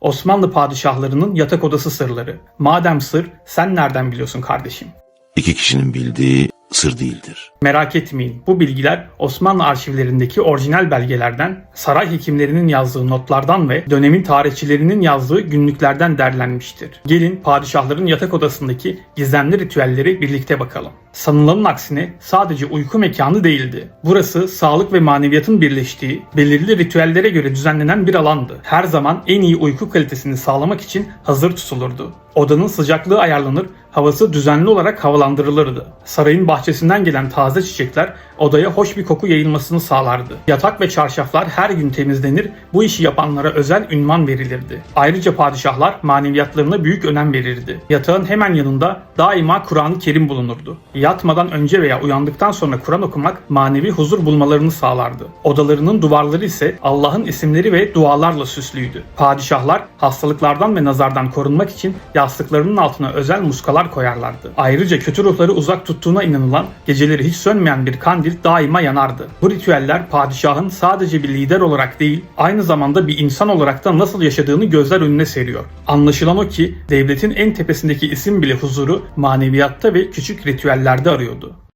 Osmanlı padişahlarının yatak odası sırları. Madem sır, sen nereden biliyorsun kardeşim? İki kişinin bildiği sır değildir. Merak etmeyin, bu bilgiler Osmanlı arşivlerindeki orijinal belgelerden, saray hekimlerinin yazdığı notlardan ve dönemin tarihçilerinin yazdığı günlüklerden derlenmiştir. Gelin padişahların yatak odasındaki gizemli ritüelleri birlikte bakalım. Sanılanın aksine sadece uyku mekanı değildi. Burası sağlık ve maneviyatın birleştiği, belirli ritüellere göre düzenlenen bir alandı. Her zaman en iyi uyku kalitesini sağlamak için hazır tutulurdu. Odanın sıcaklığı ayarlanır, havası düzenli olarak havalandırılırdı. Sarayın bahçesinden gelen taze çiçekler odaya hoş bir koku yayılmasını sağlardı. Yatak ve çarşaflar her gün temizlenir, bu işi yapanlara özel ünvan verilirdi. Ayrıca padişahlar maneviyatlarına büyük önem verirdi. Yatağın hemen yanında daima Kur'an-ı Kerim bulunurdu. Yatmadan önce veya uyandıktan sonra Kur'an okumak manevi huzur bulmalarını sağlardı. Odalarının duvarları ise Allah'ın isimleri ve dualarla süslüydü. Padişahlar hastalıklardan ve nazardan korunmak için yastıklarının altına özel muskalar koyarlardı. Ayrıca kötü ruhları uzak tuttuğuna inanılan geceleri hiç sönmeyen bir kandil daima yanardı. Bu ritüeller padişahın sadece bir lider olarak değil, aynı zamanda bir insan olarak da nasıl yaşadığını gözler önüne seriyor. Anlaşılan o ki devletin en tepesindeki isim bile huzuru maneviyatta ve küçük ritüellerde arıyordu.